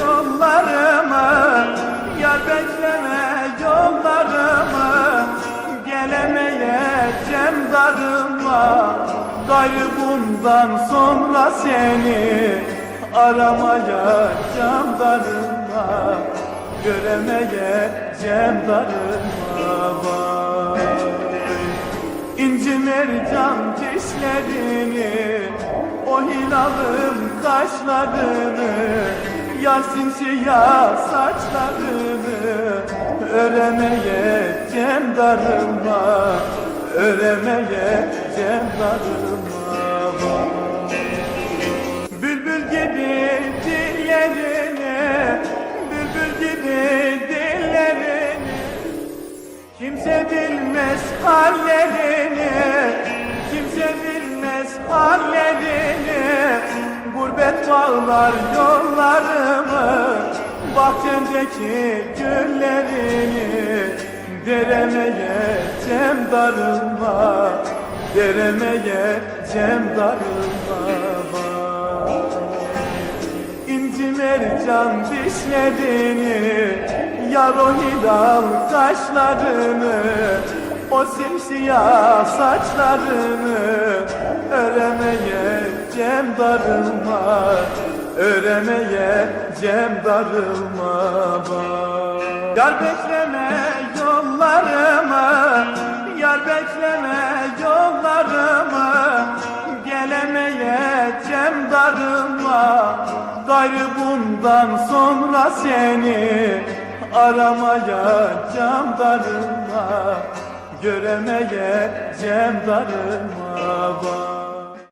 yollarımı Yar bekleme yollarımı Gelemeyeceğim darıma. Gayrı bundan sonra seni Aramayacağım darıma Göremeyeceğim darıma. Vay İnci mercan dişlerini O hilalım kaşlarını Yar simsiyah saçlarını Öremeyeceğim darıma Öremeyeceğim darıma. Bülbül gibi dillerini Bülbül gibi dillerini Kimse bilmez hallerini Bağlar yollarımı Bahçemdeki güllerini Deremeyeceğim darılma Deremeyeceğim darılma İnci mercan dişlerini Yar o hilal kaşlarını O simsiyah saçlarını Öremeyeceğim darılma Öremeyeceğim darılma bak. Yar bekleme yollarımı Yar bekleme yollarımı Gelemeyeceğim darıma Gayrı bundan sonra seni Aramayacağım darıma Göremeyeceğim darıma bak